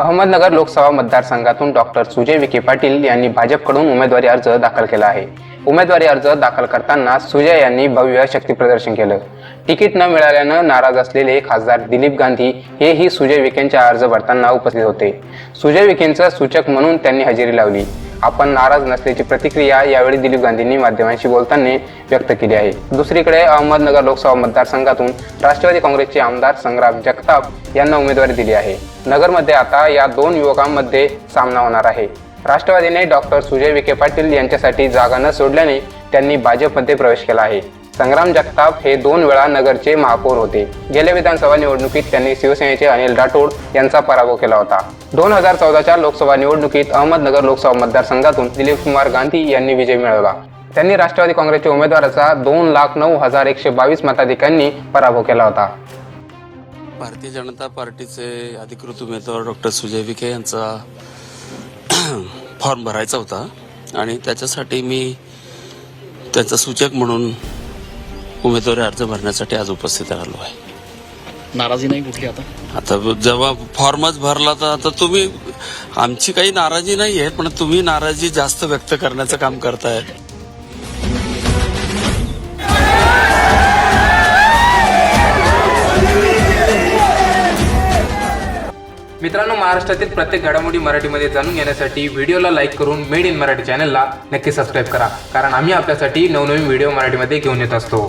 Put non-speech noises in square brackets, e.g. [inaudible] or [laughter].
अहमदनगर लोकसभा मतदारसंघातून डॉक्टर सुजय विखे पाटील यांनी भाजपकडून उमेदवारी अर्ज दाखल केला आहे. उमेदवारी अर्ज दाखल करताना सुजय यांनी भव्य शक्ती प्रदर्शन केलं. तिकीट न मिळाल्यानं नाराज असलेले खासदार दिलीप गांधी हेही सुजय विखेंचा अर्ज भरताना उपस्थित होते. सुजय विखेंचं सूचक म्हणून त्यांनी हजेरी लावली. आपण नाराज नसल्याची प्रतिक्रिया यावेळी दिलीप गांधींनी माध्यमांशी बोलताना व्यक्त केली आहे. दुसरीकडे अहमदनगर लोकसभा मतदारसंघातून राष्ट्रवादी काँग्रेसचे आमदार संग्राम जगताप यांना उमेदवारी दिली आहे. नगरमध्ये आता या दोन युवकांमध्ये सामना होणार आहे. राष्ट्रवादीने डॉक्टर सुजय विखे पाटील यांच्यासाठी जागा न सोडल्याने त्यांनी भाजपमध्ये प्रवेश केला आहे. संग्राम जगताप हे दोन वेळा नगरचे महापौर होते. गेल्या विधानसभा निवडणुकीत त्यांनी शिवसेनेचे अनिल राठोड यांचा पराभव केला होता. दोन हजार चौदाच्या लोकसभा निवडणुकीत अहमदनगर लोकसभा मतदारसंघातून दिलीप कुमार गांधी यांनी विजय मिळवला. त्यांनी राष्ट्रवादी काँग्रेसच्या उमेदवाराचा दोन लाख नऊ हजार एकशे बावीस मताधिकांनी पराभव केला होता. भारतीय जनता पार्टीचे अधिकृत उमेदवार डॉक्टर सुजय विखे यांचा [clears throat] फॉर्म भरायचा होता. आणि त्याच्यासाठी मी त्याचा सूचक म्हणून उमेदवारी अर्ज भरण्यासाठी आज उपस्थित राहिलो आहे. नाराजी नाही कुठली आता? आता जेव्हा फॉर्मच भरला तर आता तुम्ही आमची काही नाराजी नाही आहे पण तुम्ही नाराजी जास्त व्यक्त करण्याचं काम करताय. मित्रांनो महाराष्ट्रातील प्रत्येक घडामोडी मराठीमध्ये जाणून घेण्यासाठी व्हिडिओला लाईक करून मेड इन मराठी चॅनलला नक्की सबस्क्राईब करा. कारण आम्ही आपल्यासाठी नवनवीन व्हिडिओ मराठीमध्ये घेऊन येत असतो.